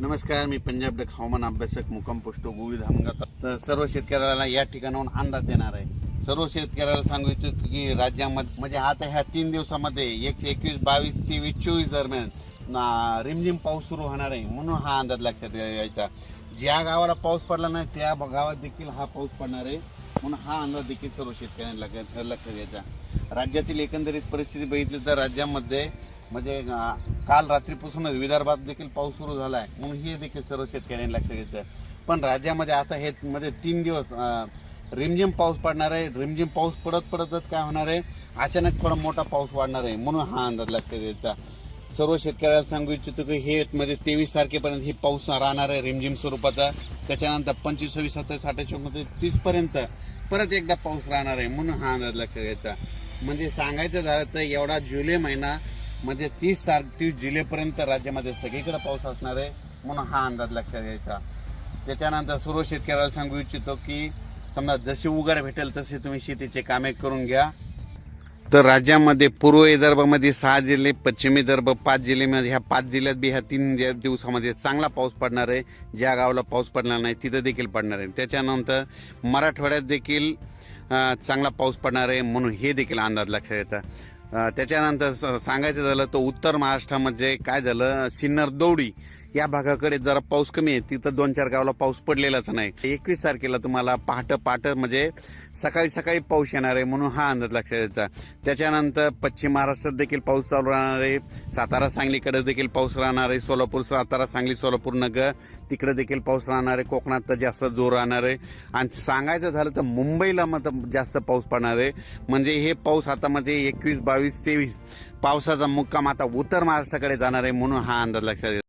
नमस्कार मी पंजाब डक हवामान अभ्यासक मुक्काम पोस्ट गोळी धामगाव तर सर्व शेतकऱ्याला या ठिकाणाहून अंदाज देणार आहे. सर्व शेतकऱ्याला सांगू इच्छितो की राज्यामध्ये म्हणजे आता ह्या तीन दिवसामध्ये एकशे एकवीस बावीस तेवीस चोवीस दरम्यान रिमझिम पाऊस सुरू होणार आहे म्हणून हा अंदाज लक्षात यायचा. ज्या गावाला पाऊस पडला नाही त्या गावात देखील हा पाऊस पडणार आहे म्हणून हा अंदाज देखील सर्व शेतकऱ्यांना लक्षात लक्षात घ्यायचा. राज्यातील एकंदरीत परिस्थिती बघितली तर राज्यामध्ये म्हणजे काल रात्रीपासूनच विदर्भात देखील पाऊस सुरू झाला आहे म्हणून हे देखील सर्व शेतकऱ्यांनी लक्षात घ्यायचं पण राज्यामध्ये आता हे मध्ये तीन दिवस रिमझिम पाऊस पडणार आहे. रिमझिम पाऊस पडत पडतच काय होणार आहे? अचानक थोडा मोठा पाऊस वाढणार आहे. म्हणून हा अंदाज लक्षात घ्यायचा सर्व शेतकऱ्याला सांगू इच्छितो की हे मध्ये तेवीस तारखेपर्यंत हे पाऊस राहणार आहे रिमझिम स्वरूपाचा. त्याच्यानंतर पंचवीस सव्वीस सत्तावीस अठ्ठावीस तीसपर्यंत परत एकदा पाऊस राहणार आहे. म्हणून हा अंदाज लक्षात घ्यायचा म्हणजे सांगायचं झालं तर एवढा जुलै महिना म्हणजे तीस तार तीस जुलैपर्यंत राज्यामध्ये सगळीकडे पाऊस असणार आहे म्हणून हा अंदाज लक्षात घ्यायचा. त्याच्यानंतर सर्व शेतकऱ्याला सांगू इच्छितो की समजा जशी उघड भेटेल तसे तुम्ही शेतीचे कामे करून घ्या. तर राज्यामध्ये पूर्व विदर्भामध्ये सहा जिल्हे पश्चिम विदर्भ पाच जिल्ह्यामध्ये ह्या पाच जिल्ह्यात बी ह्या तीन दिवसामध्ये चांगला पाऊस पडणार आहे. ज्या गावाला पाऊस पडणार नाही तिथं देखील पडणार आहे. त्याच्यानंतर मराठवाड्यात देखील चांगला पाऊस पडणार आहे म्हणून हे देखील अंदाज लक्षात येतं. त्याच्यानंतर सांगायचं झालं तर उत्तर महाराष्ट्रामध्ये काय झालं? सिन्नर दौडी. या भागाकडे जरा पाऊस कमी आहे. तिथं दोन चार गावाला पाऊस पडलेलाच नाही. एकवीस तारखेला तुम्हाला पहाट पहाट म्हणजे सकाळी सकाळी पाऊस येणार आहे म्हणून हा अंदाज लक्षात यायचा त्याच्यानंतर पश्चिम महाराष्ट्रात देखील पाऊस चालू राहणार आहे. सातारा सांगलीकडे देखील पाऊस राहणार आहे. सोलापूर सातारा सांगली सोलापूर नगर तिकडे देखील पाऊस राहणार आहे. कोकणात तर जास्त जोर राहणार आहे. आणि सांगायचं झालं तर मुंबईला मग जास्त पाऊस पडणार आहे. म्हणजे हे पाऊस हातामध्ये एकवीस बावीस तेवीस पावसाचा मुक्काम आता उत्तर महाराष्ट्राकडे जाणार आहे म्हणून हा अंदाज लक्षात येतो